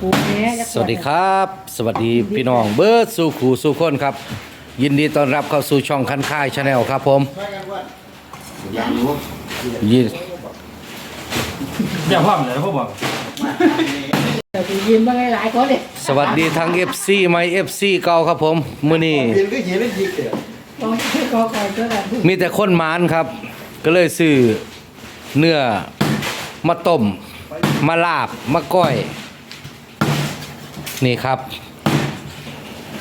ปูแม่จะสวัสดีครับ สวัสดีพี่น้องเบิร์ดสู่ขู่สู่คนครับ ยินดีต้อนรับเข้าสู่ช่องคันค่ายชาแนลครับผมยินอย่าพ่อมเลยพ่อบอกเดี๋ยวสิยิ้มบ้างหลายๆคนเลยสวัสดีทั้ง FC ไม่ FC เก่าครับผมมื้อนี้เรียนก็เขียนเล่นยิกเดียวลองชื่อกอไก่ก็แบบมีแต่คนหมานครับ ก็เลยซื้อเนื้อมาต้มมาลาบมาก้อย นี่ครับ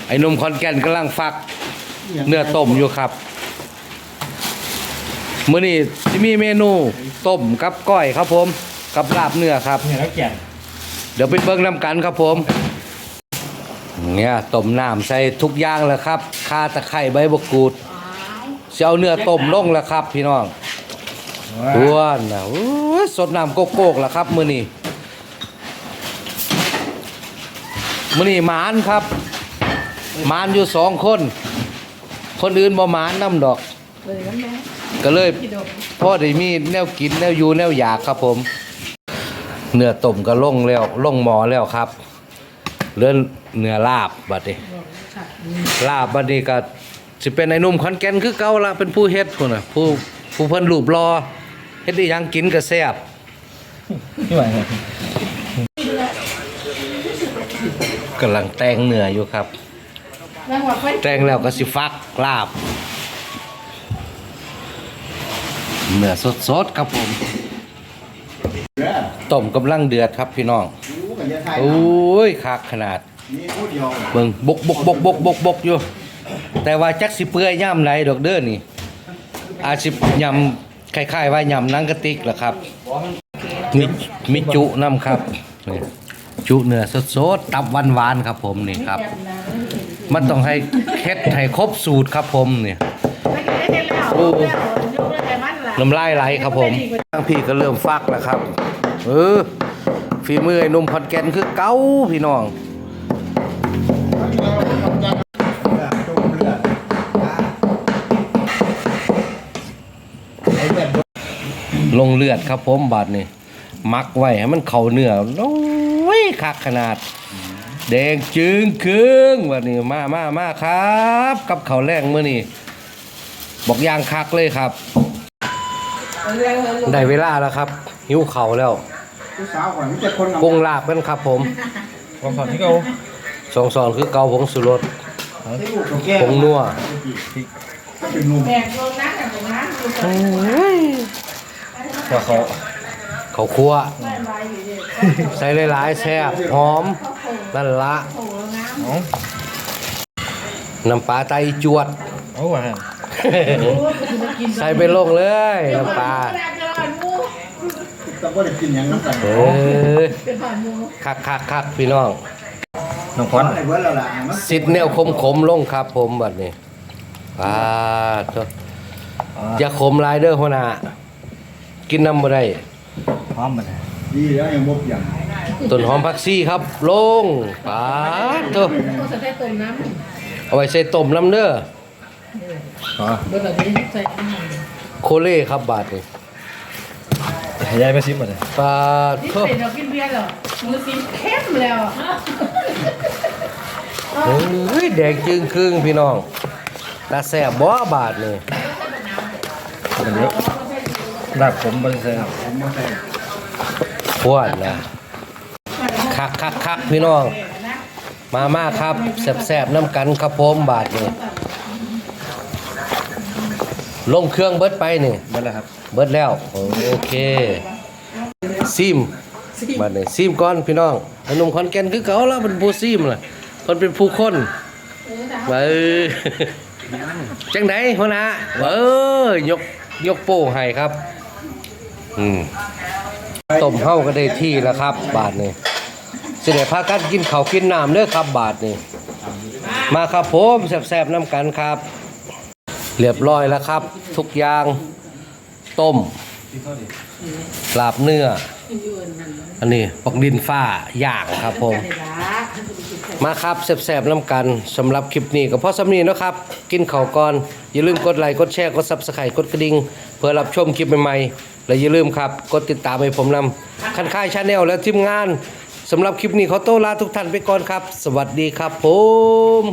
ไอ้หนุ่มคอนแก่นกำลังฟัก เนื้อต้มอยู่ครับมื้อนี้ที่มีเมนูต้มกับก้อยครับผมกับลาบเนื้อครับ เนี่ยแล้วแก่นเดี๋ยวไปเบิ่งน้ำกันครับผม เนี่ยต้มน้ำใส่ทุกอย่างแล้วครับข่าตะไคร้ใบมะกรูดสิเอาเนื้อต้มลงแล้วครับ พี่น้องอ้วนนะโอ้ยสดน้ำโกโก้แล้วครับมื้อนี้ มื้อนี้หมานครับ หมานอยู่สองคน คนอื่นบ่หมานน้ำดอก เลยน้ำแม่ก็เลยกินดอกพ่อได้มีแนวกินแนวอยู่แนวอยากครับผม เนื้อต้มก็ล่งแล้วล่งหมอแล้วครับเลื่อนเนื้อลาบบัดนี้ค่ะลาบบัดนี้ก็สิเป็นไอ้หนุ่มขอนแก่นคือเก่าละเป็นผู้เฮ็ดพุ่นน่ะผู้ผู้เพิ่นรูปรอเฮ็ดได้หยังกินก็แซ่บ ไม่ไหวเลย กำลังแต่งเนื้ออยู่ครับนั่งว่าไฟแต่งแล้วก็สิฟักลาบ เนื้อสดๆครับผม เด้อต้มกำลังเดือดครับพี่น้องรู้กันจะไทยโอ้ยคักขนาด นี่พูดเดียวเบิ่งบกบกบกบกบกบกอยู่ แต่ว่าจักสิเปื่อยย่ำไหนดอกเด้อนี่ อาจสิยำคล้ายๆว่ายำหนังกระติกล่ะครับ มีมีจุน้ำครับนี่ จุเนื้อสดๆตับหวานๆครับผมนี่ครับ มันต้องให้เค็ดให้ครบสูตรครับผมเนี่ยไม่ได้เห็นแล้วโอ้ยกเลยแต่มันล่ะน้ำลายไหลครับผมทั้งพี่ก็เริ่มฟักแล้วครับ เออฝีมือไอ้หนุ่มขอนแก่นคือเก้าพี่น้องต้มเลือดไอ้แบบลงเลือดครับผมบาดนี่มักไว้ให้มันเข่าเนื้อโอ้ย คักขนาด แดงจึงครึ่งวันนี้มามามาครับ กับเขาวแรงมื้อนี้บอกยางคักเลยครับ ได้เวลาแล้วครับหิวเขาวแล้วผู้สาวก่อนมันจะคนเอาปรุงลาบกันครับผมความสอนที่เขาสองสอนคือเกาผงสุรสที่ลูกเขาแก้ผงนัวเป็นหนุ่มแบกลงนักกันตรงนั้นดูก่อนว่าเขา เขาวคั่วไม่ไหวอยู่ดิใส่หลายๆแซ่บหอมนั่นละโอ้โหน้ำเอาน้ำปลาไตจวดเอาว่าโอ้ยคือมากินใส่ไปลงเลยน้ำปลาแบกจะหอนหมูแต่ว่าได้กินอย่างน้ำกันเอ้ยเป็นหอนหมูคักคักคักพี่น้องน้องควันไอ้เว้ยเราละมันสิทธิ์แนวคมขมๆลงครับผมบัดนี้อ่าเถอะอย่าขมหลายเด้อหัวหน้ากินน้ำบ่ได้ พร้อมมันดีแล้วยังบกอย่างต้นหอมผักชีครับ ลงปาดเถอะก็จะได้ต้มน้เอาไว้ใส่ต้มน้ำเด้ออ๋อำเบอร์แบบนี้ใส่น้ำมันโคเล่ครับบาดนี้ยายไปซิมมาเลยปาดนี่เถอะเป็นเรากินเบียร์เหรอมือสีเข้มแล้วเฮ้ยแดงจึงครึ่งพี่น้องตาแสบบ่บาดนี่ มันเยอะ ลาบผมมันใส่ผมมาใส่พวดนะคักคักคักพี่น้อง มามาครับแสบๆน้ำกันครับผมบาดนี่ลงเครื่องเบิดไปนี่มันแล้วครับ เบิดแล้ว โอเคซิมบาดนี่ซิมก่อนพี่น้องไอ้หนุ่มขอนแก่นคือเขาแล้วเป็นผู้ซิมล่ะเพิ่นเป็นผู้คนเอ้ยจังไดหัวหน้าเอ้ยยกยกโป้ให้ครับ อืมต้มเฮาก็ได้ที่แล้วครับ บาทนี่สิได้พากันกินข้าวกินน้ำเด้อครับ บาทนี่มาครับผมแซ่บๆน้ำกันครับ เรียบร้อยแล้วครับ ทุกอย่างต้มลาบเนื้อ อันนี้ปักดินฝ้าย่างครับผม มาครับแสบๆน้ำกันสำหรับคลิปนี้ก็พอสำนีนะครับ กินข่าวก่อน อย่าลืมกดไลค์กดแชร์กดซับสไครต์กดกระดิ่งเพื่อรับชมคลิปใหม่ๆและอย่าลืมครับ กดติดตามให้ผมนำคันค่ายชาแนลและทีมงานสำหรับคลิปนี้ขอโต้ลาทุกท่านไปก่อนครับ สวัสดีครับผม